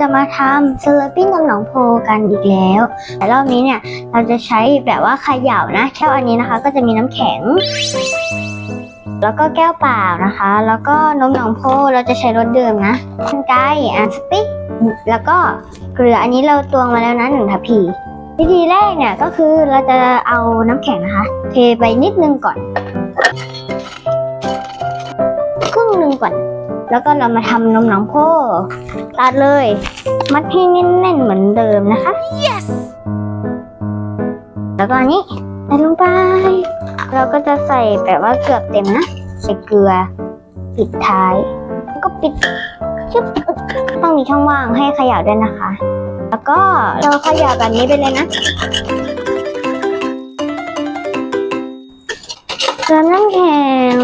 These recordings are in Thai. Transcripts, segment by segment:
จะมาทำสลัดปิ้งนมหนองโพกันอีกแล้ว แต่รอบนี้เนี่ยเราจะใช้แบบว่าขย่านะแก้วอันนี้นะคะก็จะมีน้ำแข็ง แล้วก็แก้วเปล่านะคะ แล้วก็นมหนองโพเราจะใช้รสเดิมนะกันไกอะสติ๊กแล้วก็เกลืออันนี้เราตวงมาแล้วนะหนึ่งทัพพีวิธีแรกเนี่ยก็คือเราจะเอาน้ำแข็งนะคะ เทไปนิดนึงก่อนครึ่งนึงก่อน แล้วก็เรามาทำนมหนองโพตัดเลย มัดให้แน่นๆเหมือนเดิมนะคะ Yes! แล้วก็อันนี้ใส่ลงไป เราก็จะใส่แบบว่าเกือบเต็มนะใส่เกลือ ปิดท้ายแล้วก็ปิดชึบต้องมีช่องว่างให้เขย่าด้วยนะคะ แล้วก็เราเขย่าแบบนี้ไปเลยนะเติมน้ำแข็ง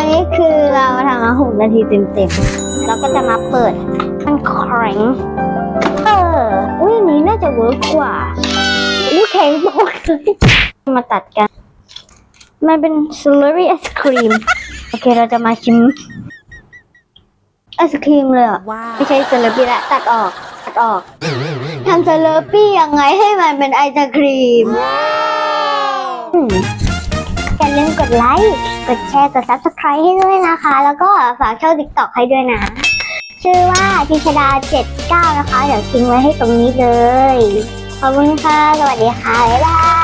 อันนี้คือเราทำมาหกนาทีเต็มๆแล้วก็จะมาเปิดมันแข็งเอออุ้ยอันนี้น่าจะเวิร์กกว่าอุ้ยแข็งบอกเลยมาตัดกัน มันเป็น slurry ice cream โอเคเราจะมาชิมไอศครีมเลยอะ Wow. ไม่ใช่สลอปี้ละตัดออกตัดออกทำสลอปี้ยังไงให้มันเป็นไอศครีมอืมอย่า ลืมกดไลค์ กดแชร์ กด subscribe ให้ด้วยนะคะ แล้วก็ฝากช่อง TikTok ให้ด้วยนะ ชื่อว่าพิชดา 79 นะคะ เดี๋ยวทิ้งไว้ให้ตรงนี้เลย ขอบคุณค่ะ สวัสดีค่ะ บ๊ายบาย